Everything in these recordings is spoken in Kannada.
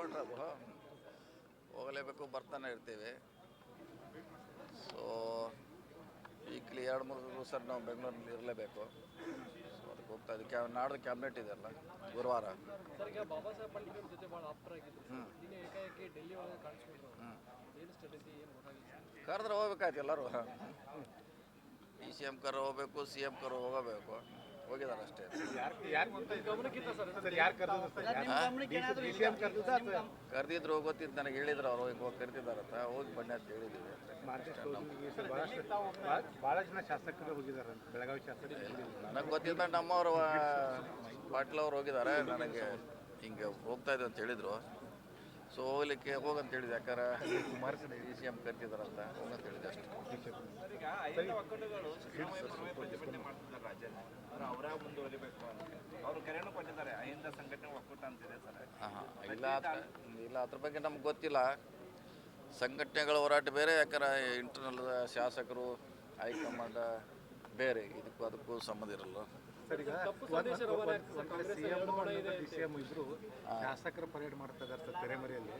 ಒಪ್ಕೊಂಡ್ರೆ ಅದು ಹೋಗಲೇಬೇಕು ಬರ್ತಾನೆ ಇರ್ತೀವಿ. ಸೊ ವೀಕ್ಲಿ ಎರಡು ಮೂರು ದಿವಸ ನಾವು ಬೆಂಗಳೂರಲ್ಲಿ ಇರಲೇಬೇಕು. ಸೊ ಅದಕ್ಕೆ ಹೋಗ್ತಾ ಇದ್ದೀವಿ ಕ್ಯಾ ನಾಡ್ದು ಕ್ಯಾಬಿನೆಟ್ ಇದೆಯಲ್ಲ ಗುರುವಾರ. ಹ್ಞೂ ಕರೆದ್ರೆ ಹೋಗ್ಬೇಕಾಯ್ತು ಎಲ್ಲರೂ. ಡಿ ಸಿ ಎಂ ಕರೆ ಹೋಗ್ಬೇಕು ಸಿ ಎಂ ಕರ್ ಹೋಗಬೇಕು. ಹೋಗಿದ್ದಾರೆ ಅಷ್ಟೇ. ಕರೆದಿದ್ರು ಗೊತ್ತಿದ್ದು ನನಗೆ ಹೇಳಿದ್ರು ಅವರು ಹೋಗಿ ಹೋಗಿ ಕರಿತಿದ್ದಾರಂತ ಹೋಗಿ ಬನ್ನಿ ಅಂತ ಹೇಳಿದ್ದೀವಿ ಭಾಳ ಜನ ಶಾಸಕರು ಹೋಗಿದ್ದಾರೆ ಬೆಳಗಾವಿ ಶಾಸಕರು ನನಗೆ ಗೊತ್ತಿದ್ದ ನಮ್ಮವರು ಪಾಟೀಲ್ ಅವ್ರು ಹೋಗಿದ್ದಾರೆ ನನಗೆ ಹಿಂಗೆ ಹೋಗ್ತಾ ಇದ್ದೆ ಅಂತ ಹೇಳಿದರು. ಸೊ ಹೋಗ್ಲಿಕ್ಕೆ ಹೋಗಂತ ಹೇಳಿದೆ. ಕುಮಾರ್ ಡಿ ಸಿ ಎಂ ಕರ್ತಿದಾರಂತ ಹೋಗಂತ ಹೇಳಿದೆ ಅಷ್ಟೇ. ಇಲ್ಲ ಅದ್ರ- ಇಲ್ಲ ಅದ್ರ ಬಗ್ಗೆ ನಮ್ಗೆ ಗೊತ್ತಿಲ್ಲ. ಸಂಘಟನೆಗಳ ಹೋರಾಟ ಬೇರೆ ಯಾಕಂದ್ರೆ ಇಂಟರ್ನಲ್ ಶಾಸಕರು ಹೈಕಮಾಂಡ್ ಬೇರೆ ಇದಕ್ಕೂ ಅದಕ್ಕೂ ಸಂಬಂಧ ಇರಲ್ಲ. ಶಾಸಕರ ಪರೇಡ್ ಮಾಡ್ತಾ ಇದ್ದಾರೆ ಸರ್ ತೆರೆಮರೆಯಲ್ಲಿ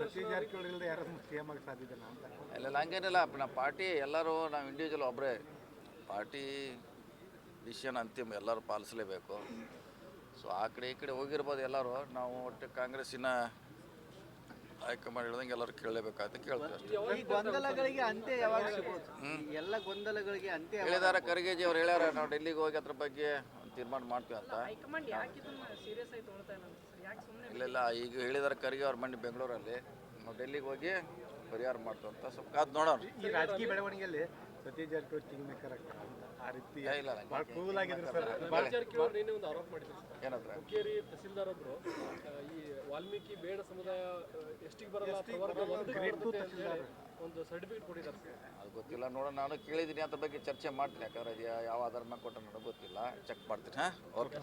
ಸತೀಶ್ ಜಾರಕಿಹೊಳಿ ಇಲ್ಲದೆ ಯಾರು ಸಿ ಎಂ ಆಗಿ ಸಾಧ್ಯದಲ್ಲ ಅಂತ ಇಲ್ಲ ಹಂಗೇನಿಲ್ಲ. ನಮ್ಮ ಪಾರ್ಟಿ ಎಲ್ಲರೂ ನಾವು ಇಂಡಿವಿಜುವಲ್ ಒಬ್ಬರೇ ಪಾರ್ಟಿ ಡಿಸಿಷನ್ ಅಂತಿಮ. ಎಲ್ಲರೂ ಪಾಲಿಸಲೇಬೇಕು. ಸೊ ಆ ಕಡೆ ಈ ಕಡೆ ಹೋಗಿರ್ಬೋದು ಎಲ್ಲರೂ. ನಾವು ಒಟ್ಟು ಕಾಂಗ್ರೆಸ್ಸಿನ ಹೈಕಮಾಂಡ್ ಹೇಳ್ದಂಗೆ ಎಲ್ಲರೂ ಕೇಳಲೇಬೇಕಾಯ್ತು ಕೇಳ್ತೀವಿ ಅಷ್ಟೇ. ಈ ಗೊಂದಲಗಳಿಗೆ ಅಂತ್ಯ ಯಾವಾಗ ಸಿಗೋದು ಈ ಎಲ್ಲ ಗೊಂದಲಗಳಿಗೆ ಅಂತ್ಯ ಯಾವಾಗ? ಹೇಳಿದಾರೆ ಖರ್ಗೆಜಿ ಅವ್ರು ಹೇಳ್ಯಾರ ನಾವು ಡೆಲ್ಲಿಗೆ ಹೋಗಿ ಅದ್ರ ಬಗ್ಗೆ ಒಂದು ತೀರ್ಮಾನ ಮಾಡ್ತೀವಿ ಅಂತ. ಹೈಕಮಾಂಡ್ ಯಾಕೆ ಇದನ್ನ ಸೀರಿಯಸ್ ಆಗಿ ತೊಗೊಳ್ತಾ ಇಲ್ಲ ಸರ್? ಯಾಕೆ ಸುಮ್ಮನೆ ಇಲ್ಲ ಇಲ್ಲ ಈಗ ಹೇಳಿದಾರ ಖರ್ಗೆ ಅವ್ರ ಮಂಡಿ ಬೆಂಗಳೂರಲ್ಲಿ. ನಾವು ಡೆಲ್ಲಿಗೆ ಹೋಗಿ ಪರಿಹಾರ ಮಾಡ್ತೀವಿ ಅಂತ. ಸ್ವಲ್ಪ ಕಾದ್ ನೋಡೋಣ. ಈ ರಾಜಕೀಯ ಬೆಳವಣಿಗೆಯಲ್ಲಿ ಸತೀಶ್ ಜಾರಕಿಹೊಳಿ ಕಿಂಗ್ ಮೇಕರ್ ಆಗ್ತಾರೆ ಅಂತ ಆ ರೀತಿ ಬಹಳ ಇಲ್ಲ ಭಾಳ ಕೂಲ್ ಆಗಿದ್ರು ಸರ್. ಬಾಬಾ ಜಾರಕಿಹೊಳಿ ನಿನ್ನೆ ಒಂದು ಆರೋಪ ಮಾಡಿದ್ರು ಸರ್. ಏನಂದ್ರೆ? ಹುಕ್ಕೇರಿ ತಹಸೀಲ್ದಾರ್ ಒಬ್ರು ಆ, ಈ ವಾಲ್ಮೀಕಿ ಬೇಡ ಸಮುದಾಯ ಎಷ್ಟಿಗೆ ಬರಲ್ಲ ಪ್ರವರ್ಗ ಒಂದಕ್ಕೆ ಬರ್ತದೆ ಅಂತ ಹೇಳಿ ಒಂದು ಸರ್ಟಿಫಿಕೇಟ್ ಕೊಟ್ಟಿದ್ದಾರೆ ಸರ್. ಅದು ಗೊತ್ತಿಲ್ಲ ನೋಡೋಣ ನಾನು ಕೇಳಿದ್ದೀನಿ ಅದ್ರ ಬಗ್ಗೆ ಚರ್ಚೆ ಮಾಡ್ತೀನಿ ಯಾಕಂದ್ರೆ ಅದು ಯಾವ ಆಧಾರ ಮೇಲೆ ಕೊಟ್ಟ ನನಗೆ ಗೊತ್ತಿಲ್ಲ. ಚೆಕ್ ಮಾಡ್ತೀನಿ ಹಾಂ? ಓಕೆ